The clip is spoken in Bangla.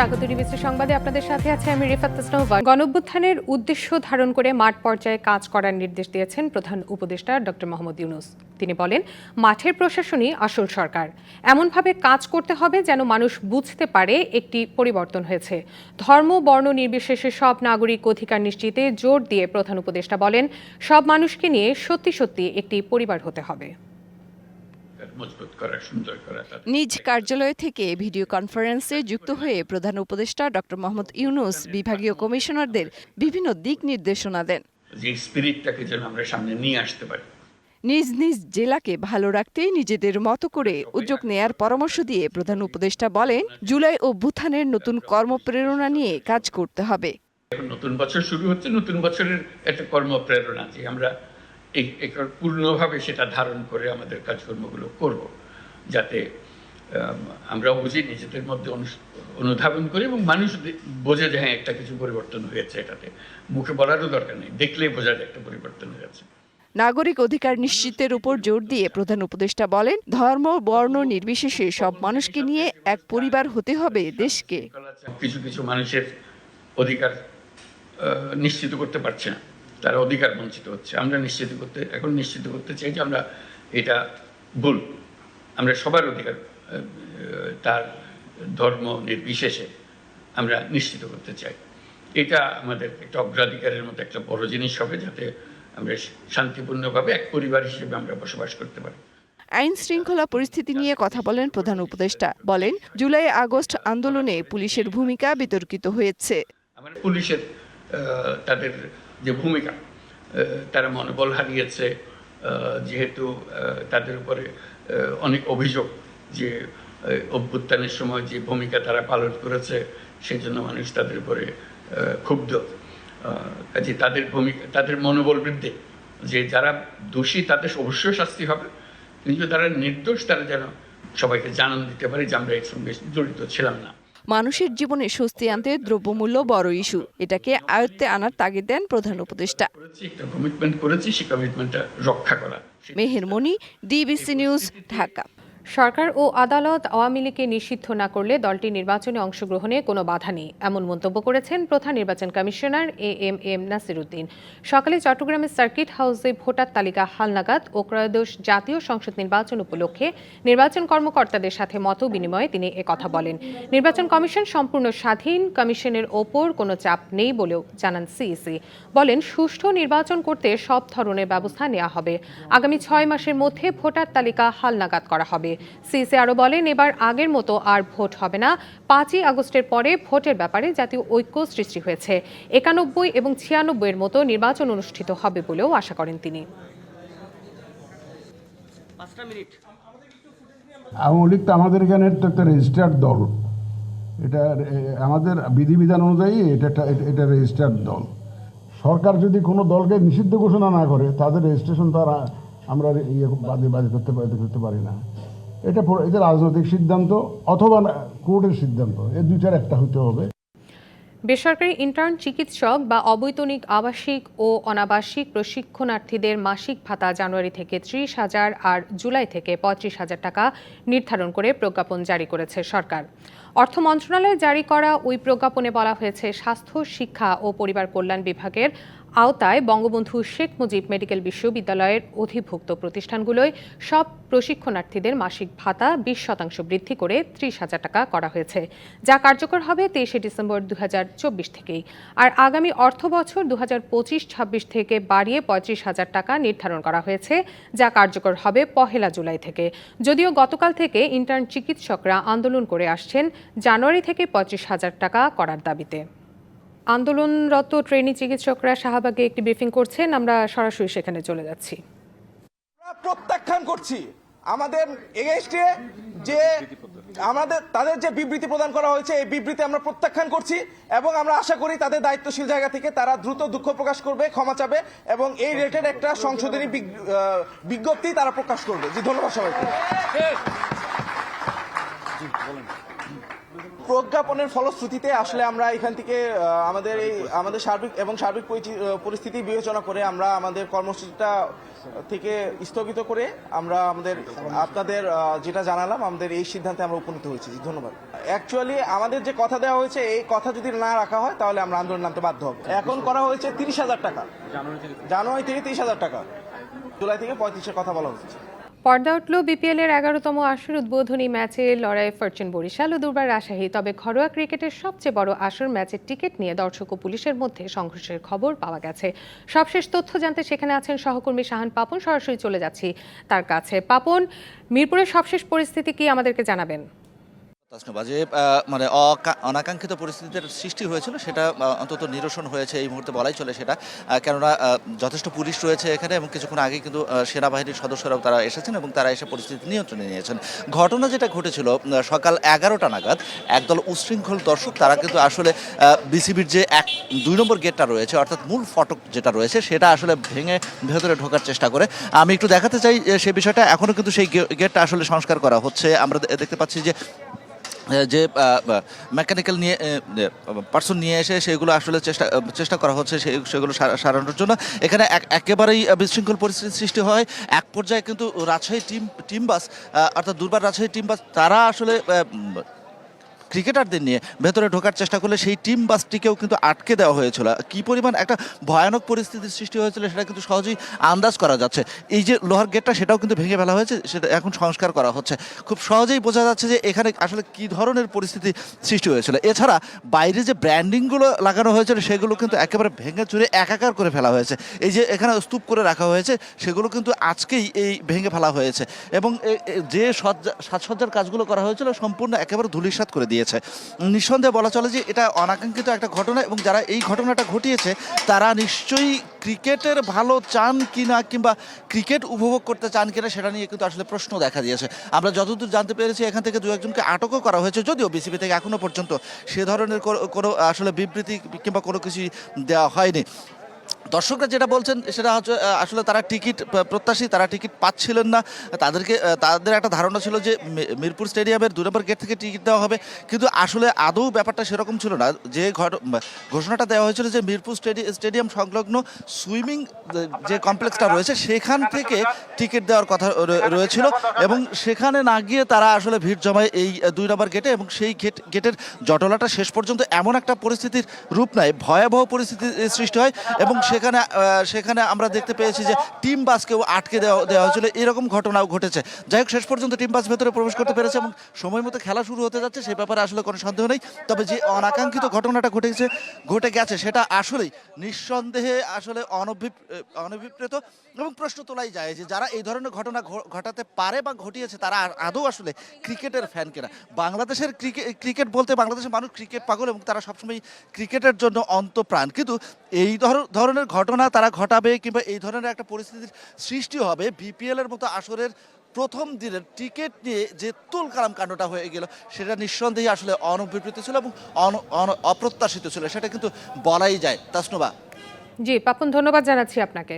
স্বাগত ডিবিসি সংবাদে আপনাদের সাথে আছে আমি রিফাত তাসনহবা গণঅভ্যুত্থানের উদ্দেশ্য ধারণ করে মাঠ পর্যায়ে কাজ করার নির্দেশ দিয়েছেন প্রধান উপদেষ্টা মোহাম্মদ ইউনুস। তিনি বলেন, মাঠের প্রশাসনই আসল সরকার। এমনভাবে কাজ করতে হবে যেন মানুষ বুঝতে পারে একটি পরিবর্তন হয়েছে। ধর্ম, বর্ণ নির্বিশেষে সব নাগরিক অধিকার নিশ্চিতে জোর দিয়ে প্রধান উপদেষ্টা বলেন, সব মানুষকে নিয়ে সত্যি সত্যি একটি পরিবার হতে হবে। মজবুত করা সুন্দর করা নিজ কার্যালয় থেকে ভিডিও কনফারেন্সে যুক্ত হয়ে প্রধান উপদেষ্টা ডক্টর মোহাম্মদ ইউনুস বিভাগীয় কমিশনারদের বিভিন্ন দিক নির্দেশনা দেন। যে স্পিরিটটাকে যেন আমরা সামনে নিয়ে আসতে পারি। নিজ নিজ জেলাকে ভালো রাখতে নিজেদের মতো করে উদ্যোগ নেয়ার পরামর্শ দিয়ে প্রধান উপদেষ্টা বলেন জুলাই ও বুথানের নতুন কর্মপ্রেরণা নিয়ে কাজ করতে হবে। এখন নতুন বছর শুরু হচ্ছে নতুন বছরের একটা কর্মপ্রেরণা যে আমরা পূর্ণভাবে সেটা ধারণ করে আমাদের কাজকর্মগুলো করব যাতে আমরা বুঝি নিজেদের মধ্যে অনুধাবন করি এবং মানুষ বোঝে যে হ্যাঁ একটা কিছু পরিবর্তন হয়েছে এটাতে। মুখে বলারও দরকার নেই দেখলেই বোঝা যায় একটা পরিবর্তন হয়েছে। নাগরিক অধিকার নিশ্চিতের উপর জোর দিয়ে প্রধান উপদেষ্টা বলেন ধর্ম বর্ণ নির্বিশেষে সব মানুষকে নিয়ে এক পরিবার হতে হবে দেশকে। কিছু কিছু মানুষের অধিকার নিশ্চিত করতে পারছে না। তারা অধিকার বঞ্চিত হচ্ছে। আমরা নিশ্চিত করতে এখন নিশ্চিত করতে চাই যে আমরা এটা ভুল। আমরা সবার অধিকার তার ধর্ম নির্বিশেষে আমরা নিশ্চিত করতে চাই। এটা আমাদের একটা অগ্রাধিকারের মতো একটা বড় জিনিস হবে যাতে আমরা শান্তিপূর্ণভাবে এক পরিবার হিসেবে আমরা বসবাস করতে পারি। আইন শৃঙ্খলা পরিস্থিতি নিয়ে কথা বলেন প্রধান উপদেষ্টা। বলেন জুলাই আগস্ট আন্দোলনে পুলিশের ভূমিকা বিতর্কিত হয়েছে। পুলিশের তাদের যে ভূমিকা তারা মনোবল হারিয়েছে যেহেতু তাদের উপরে অনেক অভিযোগ যে অভ্যুত্থানের সময় যে ভূমিকা তারা পালন করেছে সেই জন্য মানুষ তাদের উপরে ক্ষুব্ধ। কাজে তাদের ভূমিকা, তাদের মনোবল বৃদ্ধি, যে যারা দোষী তাদের অবশ্যই শাস্তি হবে। কিন্তু তারা নির্দোষ তারা যেন সবাইকে জানান দিতে পারে যে আমরা এর সঙ্গে জড়িত ছিলাম না। মানুষের জীবনে স্বস্তি আনতে দ্রব্যমূল্য বড় ইস্যু। এটাকে আয়ত্তে আনার তাগিদ দেন প্রধান উপদেষ্টা। Meheromoni DBC news Dhaka. সরকার ও আদালত আওয়ামী লীগকে নিষিদ্ধ না করলে দলটি নির্বাচনে অংশগ্রহণে কোনো বাধা নেই। এমন মন্তব্য করেছেন প্রধান নির্বাচন commissioner A M M Nasiruddin. সকালে চট্টগ্রামের সার্কিট হাউসে ভোটার তালিকা হালনাগাদ ও ত্রয়োদশ জাতীয় সংসদ নির্বাচন উপলক্ষে নির্বাচন কর্মকর্তাদের সাথে মত বিনিময়ে তিনি একথা বলেন। নির্বাচন কমিশন সম্পূর্ণ স্বাধীন, কমিশনের ওপর কোনো চাপ নেই বলেও জানান সিইসি। বলেন, সুষ্ঠু নির্বাচন করতে সব ধরনের ব্যবস্থা নেওয়া হবে। আগামী ছয় মাসের মধ্যে ভোটার তালিকা হালনাগাদ করা হবে। সিইসি আরও বলেন এবার আগের মতো আর ভোট হবে না। পাঁচই আগস্টের পরে ভোটের ব্যাপারে জাতীয় ঐক্য সৃষ্টি হয়েছে। একানব্বই এবং ছিয়ানব্বই এর মতো নির্বাচন অনুষ্ঠিত হবে বলেও আশা করেন তিনি। আওয়ামী লীগ তো আমাদের এখানে তো একটা রেজিস্টার্ড দল। এটা আমাদের বিধিবিধান অনুযায়ী এটা একটা- এটা- রেজিস্টার্ড দল। সরকার যদি কোনো দলকে নিষিদ্ধ ঘোষণা না করে তাদের রেজিস্ট্রেশন তো আমরা ইয়ে বাদে বাদে করতে করতে পারি না। এটা এটা রাজনৈতিক সিদ্ধান্ত অথবা কোর্টের সিদ্ধান্ত। এই দুইটার একটা হতে হবে। বেসরকারি ইন্টার্ন চিকিৎসক বা অবৈতনিক আবাসিক ও অনাবাসিক প্রশিক্ষণার্থীদের মাসিক ভাতা জানুয়ারি থেকে ত্রিশ হাজার আর জুলাই থেকে পঁয়ত্রিশ হাজার টাকা নির্ধারণ করে প্রজ্ঞাপন জারি করেছে সরকার। অর্থ মন্ত্রণালয়ে জারি করা ওই প্রজ্ঞাপনে বলা হয়েছে স্বাস্থ্য, শিক্ষা ও পরিবার কল্যাণ বিভাগের আওতায় বঙ্গবন্ধু শেখ মুজিব মেডিকেল বিশ্ববিদ্যালয়ের অধিভুক্ত প্রতিষ্ঠানগুলোয় সব প্রশিক্ষণার্থীদের মাসিক ভাতা বিশ শতাংশ বৃদ্ধি করে ত্রিশ হাজার টাকা করা হয়েছে, যা কার্যকর হবে তেইশে ডিসেম্বর দু হাজার চব্বিশ থেকেই। আর আগামী অর্থ বছর দু হাজার পঁচিশ, ছাব্বিশ থেকে বাড়িয়ে পঁয়ত্রিশ হাজার টাকা নির্ধারণ করা হয়েছে, যা কার্যকর হবে পহেলা জুলাই থেকে। যদিও গতকাল থেকে ইন্টার্ন চিকিৎসকরা আন্দোলন করে আসছেন, জানুয়ারি থেকে পঁয়ত্রিশ হাজার টাকা করার দাবিতে। আন্দোলনরত ট্রেনি চিকিৎসকরা শাহবাগে একটি ব্রিফিং করছেন। আমরা সরাসরি সেখানে চলে যাচ্ছি। আমরা প্রত্যাখ্যান করছি। আমাদের এগেস্টে যে আমাদের তাদের যে বিবৃতি প্রদান করা হয়েছে এই বিবৃতি আমরা প্রত্যাখ্যান করছি এবং আমরা আশা করি তাদের দায়িত্বশীল জায়গা থেকে তারা দ্রুত দুঃখ প্রকাশ করবে ক্ষমা চাবে এবং এই রেটের একটা সংশোধনী বিজ্ঞপ্তি তারা প্রকাশ করবে। জি ধন্যবাদ সবাইকে। প্রজ্ঞাপনের ফলশ্রুতিতে আসলে আমরা এখান থেকে আমাদের এই আমাদের সার্বিক এবং সার্বিক পরিস্থিতি বিবেচনা করে আমরা আমাদের কর্মসূচিটা থেকে স্থগিত করে আমরা আমাদের আপনাদের যেটা জানালাম আমাদের এই সিদ্ধান্তে আমরা উপনীত হয়েছি। ধন্যবাদ। অ্যাকচুয়ালি আমাদের যে কথা দেওয়া হয়েছে এই কথা যদি না রাখা হয় তাহলে আমরা আন্দোলন নামতে বাধ্য হব। এখন করা হয়েছে তিরিশ হাজার টাকা। জানুয়ারি থেকে তিরিশ হাজার টাকা। জুলাই থেকে পঁয়ত্রিশের কথা বলা হচ্ছে। পর্দা উঠল বিপিএল এর এগারোতম আসর উদ্বোধনী ম্যাচে লড়াই ফরচুন বরিশাল ও দুর্বার রাজশাহী। তবে ঘরোয়া ক্রিকেটের সবচেয়ে বড় আসর ম্যাচের টিকিট নিয়ে দর্শক ও পুলিশের মধ্যে সংঘর্ষের খবর পাওয়া গেছে। সবশেষ তথ্য জানতে সেখানে আছেন সহকর্মী শাহান পাপন। সরাসরি চলে যাচ্ছি তার কাছে। পাপন, মিরপুরের সবশেষ পরিস্থিতি কি আমাদেরকে জানাবেন? যে মানে অনাকাঙ্ক্ষিত পরিস্থিতির সৃষ্টি হয়েছিল, সেটা অন্তত নিরসন হয়েছে, এই মুহূর্তে বলাই চলে সেটা। কেননা যথেষ্ট পুলিশ রয়েছে এখানে এবং কিছুক্ষণ আগে কিন্তু সেনাবাহিনীর সদস্যরাও তারা এসেছেন এবং তারা এসে পরিস্থিতি নিয়ন্ত্রণে নিয়েছেন। ঘটনা যেটা ঘটেছিল সকাল এগারোটা নাগাদ, একদল উশৃঙ্খল দর্শক, তারা কিন্তু আসলে বিসিবির যে এক, দুই নম্বর গেটটা রয়েছে, অর্থাৎ মূল ফটক যেটা রয়েছে, সেটা আসলে ভেঙে ভেতরে ঢোকার চেষ্টা করে। আমি একটু দেখাতে চাই সেই বিষয়টা এখনও কিন্তু সেই গেটটা আসলে সংস্কার করা হচ্ছে। আমরা দেখতে পাচ্ছি যে যে মেকানিক্যাল নিয়ে পার্সন নিয়ে এসে সেগুলো আসলে চেষ্টা চেষ্টা করা হচ্ছে সেই সেগুলো সারানোর জন্য। এখানে এক- একেবারেই বিশৃঙ্খল পরিস্থিতির সৃষ্টি হয়। এক পর্যায়ে কিন্তু রাজশাহী টিম টিম বাস অর্থাৎ দুর্বার রাজশাহী টিম বাস তারা আসলে ক্রিকেটারদের নিয়ে ভেতরে ঢোকার চেষ্টা করলে সেই টিম বাসটিকেও কিন্তু আটকে দেওয়া হয়েছিল। কি পরিমাণ একটা ভয়ানক পরিস্থিতির সৃষ্টি হয়েছিল সেটা কিন্তু সহজেই আন্দাজ করা যাচ্ছে। এই যে লোহার গেটটা সেটাও কিন্তু ভেঙে ফেলা হয়েছে, সেটা এখন সংস্কার করা হচ্ছে। খুব সহজেই বোঝা যাচ্ছে যে এখানে আসলে কি ধরনের পরিস্থিতি সৃষ্টি হয়েছিল। এছাড়া বাইরে যে ব্র্যান্ডিংগুলো লাগানো হয়েছিল সেগুলো কিন্তু একেবারে ভেঙে চুরে একাকার করে ফেলা হয়েছে। এই যে এখানে স্তূপ করে রাখা হয়েছে, সেগুলো কিন্তু আজকেই এই ভেঙে ফেলা হয়েছে। এবং যে সজ্জা সাজসজ্জার কাজগুলো করা হয়েছিল, সম্পূর্ণ একেবারে ধূলিসাৎ করে দিয়েছে। নিঃসন্দেহে বলা চলে যে এটা অনাকাঙ্ক্ষিত একটা ঘটনা এবং যারা এই ঘটনাটা ঘটিয়েছে, তারা নিশ্চয়ই ক্রিকেটের ভালো চান কিনা কিংবা ক্রিকেট উপভোগ করতে চান কিনা সেটা নিয়ে কিন্তু আসলে প্রশ্ন দেখা দিয়েছে। আমরা যতদূর জানতে পেরেছি, এখান থেকে দু একজনকে আটকও করা হয়েছে, যদিও বিসিবি থেকে এখনও পর্যন্ত সে ধরনের কোনো- আসলে বিবৃতি কিংবা কোনো কিছুই দেওয়া হয়নি। দর্শকরা যেটা বলছেন, সেটা হচ্ছে আসলে তারা টিকিট প্রত্যাশী, তারা টিকিট পাচ্ছিলেন না। তাদেরকে তাদের একটা ধারণা ছিল যে মিরপুর স্টেডিয়ামের দু নম্বর গেট থেকে টিকিট দেওয়া হবে। কিন্তু আসলে আদৌ ব্যাপারটা সেরকম ছিল না। যে ঘোষণাটা দেওয়া হয়েছিল যে মিরপুর স্টেডি- স্টেডিয়াম সংলগ্ন সুইমিং, যে কমপ্লেক্সটা রয়েছে, সেখান থেকে টিকিট দেওয়ার কথা রয়েছিল। এবং সেখানে না গিয়ে তারা আসলে ভিড় জমায় এই দুই নম্বর গেটে। এবং সেই গেট, গেটের জটলাটা শেষ পর্যন্ত এমন একটা পরিস্থিতির রূপ নেয়, ভয়াবহ পরিস্থিতির সৃষ্টি হয়। এবং সেখানে সেখানে আমরা দেখতে পেয়েছি যে টিম বাসকেও আটকে দেওয়া দেওয়া হয়েছিল। এরকম ঘটনাও ঘটেছে। যাই হোক শেষ পর্যন্ত টিম বাস ভেতরে প্রবেশ করতে পেরেছে এবং সময় মতো খেলা শুরু হতে যাচ্ছে সেই ব্যাপারে আসলে কোনো সন্দেহ নেই। তবে যে অনাকাঙ্ক্ষিত ঘটনাটা ঘটেছে ঘটে গেছে সেটা আসলেই নিঃসন্দেহে আসলে অনভি- আহ, অনভিপ্রেত এবং প্রশ্ন তোলাই যায় যে যারা এই ধরনের ঘটনা ঘটাতে পারে বা ঘটিয়েছে তারা আদৌ আসলে ক্রিকেটের ফ্যান কিনা? বাংলাদেশের ক্রিকেট ক্রিকেট বলতে বাংলাদেশের মানুষ ক্রিকেট পাগল এবং তারা সবসময় ক্রিকেটের জন্য অন্তপ্রাণ। কিন্তু এই ধর- ধরনের ঘটনা তারা ঘটাবে কিংবা এই ধরনের একটা পরিস্থিতির সৃষ্টি হবে বিপিএলের মতো আসরের প্রথম দিনের টিকিট নিয়ে যে তুল কালাম কাণ্ডটা হয়ে গেল, সেটা নিঃসন্দেহে আসলে অনবিবৃত ছিল এবং অপ্রত্যাশিত ছিল, সেটা কিন্তু বলাই যায়। তাসনুবা জি, পাপন ধন্যবাদ জানাচ্ছি আপনাকে।